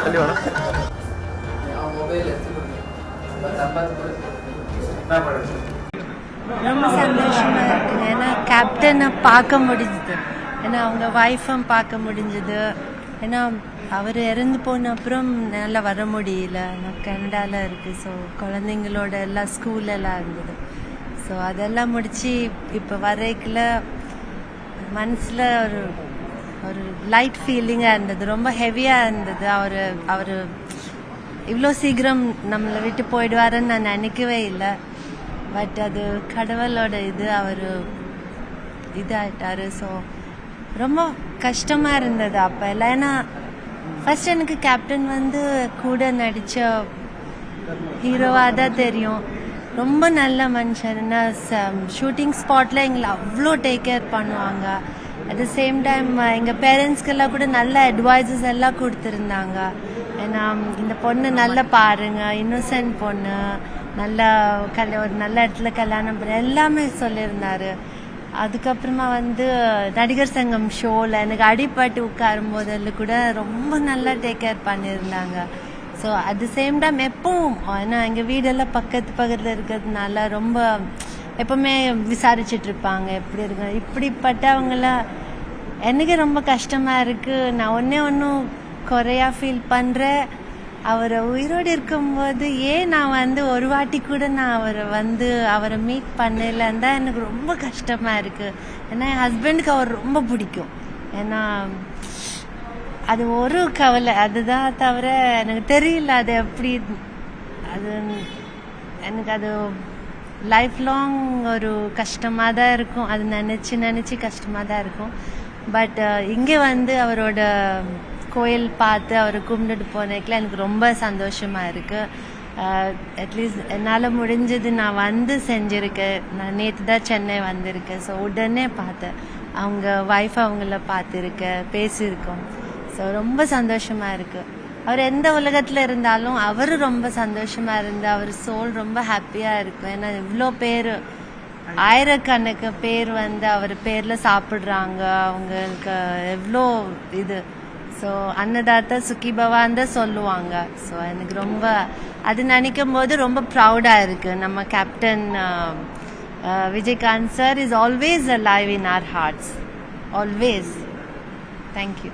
தள்ளி வேணும் ரொம்ப சந்தோஷமா இருக்குங்க ஏன்னா கேப்டனை பார்க்க முடிஞ்சது. ஏன்னா அவங்க ஒய்ஃபும் பார்க்க முடிஞ்சுது. ஏன்னா அவர் இறந்து போன அப்புறம் நல்லா வர முடியல. நான் கனடாவில் இருக்கு. ஸோ குழந்தைங்களோட எல்லாம் ஸ்கூலெல்லாம் இருந்தது. ஸோ அதெல்லாம் முடித்து இப்போ வரைக்கில் மனசில் ஒரு ஒரு லைட் ஃபீலிங்காக இருந்தது. ரொம்ப ஹெவியாக இருந்தது. அவர் அவர் இவ்வளோ சீக்கிரம் நம்மளை விட்டு போயிடுவாருன்னு நான் நினைக்கவே இல்லை. பட் அது கடவுளோட இது அவர் இதாகிட்டாரு ஸோ ரொம்ப கஷ்டமாக இருந்தது அப்போ. எல்லாம் ஏன்னா ஃபர்ஸ்ட் எனக்கு கேப்டன் வந்து கூட நடித்த ஹீரோவாக தான் தெரியும். ரொம்ப நல்ல மனுஷன். என்ன ஷூட்டிங் ஸ்பாட்டில் எங்களை அவ்வளோ டேக் கேர் பண்ணுவாங்க. அட் த சேம் டைம் எங்கள் பேரண்ட்ஸ்க்கெல்லாம் கூட நல்ல அட்வைசஸ் எல்லாம் கொடுத்துருந்தாங்க. ஏன்னா இந்த பொண்ணு நல்லா பாருங்க இன்னோசன்ட் பொண்ணு நல்ல கல்ய ஒரு நல்ல இடத்துல கல்யாணம் பண்ண எல்லாமே சொல்லியிருந்தாரு. அதுக்கப்புறமா வந்து நடிகர் சங்கம் ஷோவில் எனக்கு அடிப்பட்டு உட்காரும் போதில் கூட ரொம்ப நல்லா டேக் கேர் பண்ணியிருந்தாங்க so at the same time எப்பவும் ஏன்னா எங்கள் வீடெல்லாம் பக்கத்து பக்கத்தில் இருக்கிறதுனால ரொம்ப எப்பவுமே விசாரிச்சுட்டு இருப்பாங்க எப்படி இருக்க இப்படிப்பட்டவங்களாம் எனக்கு ரொம்ப கஷ்டமாக இருக்குது நான் ஒன்றே ஒன்றும் குறையா ஃபீல் பண்ணுறேன் அவரை உயிரோடு இருக்கும்போது ஏன் நான் வந்து ஒரு வாட்டி கூட நான் அவரை வந்து அவரை மீட் பண்ணலன்னு தான் எனக்கு ரொம்ப கஷ்டமாக இருக்குது ஏன்னா என் ஹஸ்பண்டுக்கு அவர் ரொம்ப பிடிக்கும். ஏன்னா அது ஒரு கவலை. அதுதான் தவிர எனக்கு தெரியல அது எப்படி. அது எனக்கு அது லைஃப் லாங் ஒரு கஷ்டமாக தான் இருக்கும். அது நினச்சி நினச்சி கஷ்டமாக தான் இருக்கும். பட் இங்கே வந்து அவரோட கோயில் பார்த்து அவரை கும்பிட்டுட்டு போனதுக்குல எனக்கு ரொம்ப சந்தோஷமாக இருக்குது அட்லீஸ்ட் என்னால் முடிஞ்சது நான் வந்து செஞ்சுருக்கேன். நான் நேற்று தான் சென்னை வந்திருக்கேன். ஸோ உடனே பார்த்தேன். அவங்க ஒய்ஃப் அவங்கள பார்த்துருக்கேன். பேசியிருக்கோம். ஸோ ரொம்ப சந்தோஷமாக இருக்குது அவர் எந்த உலகத்தில் இருந்தாலும் அவர் ரொம்ப சந்தோஷமாக இருந்து அவர் சோல் ரொம்ப ஹாப்பியாக இருக்கும். ஏன்னா இவ்வளோ பேர் ஆயிரக்கணக்கு பேர் வந்து அவர் பேரில் சாப்பிட்றாங்க. அவங்களுக்கு எவ்வளோ இது. ஸோ அன்னதாத்தா சுக்கி பவான் தான் சொல்லுவாங்க. ஸோ எனக்கு ரொம்ப அது நினைக்கும் போது ரொம்ப ப்ரௌடாக இருக்குது நம்ம captain Vijayakanth sir is always alive in our hearts always thank you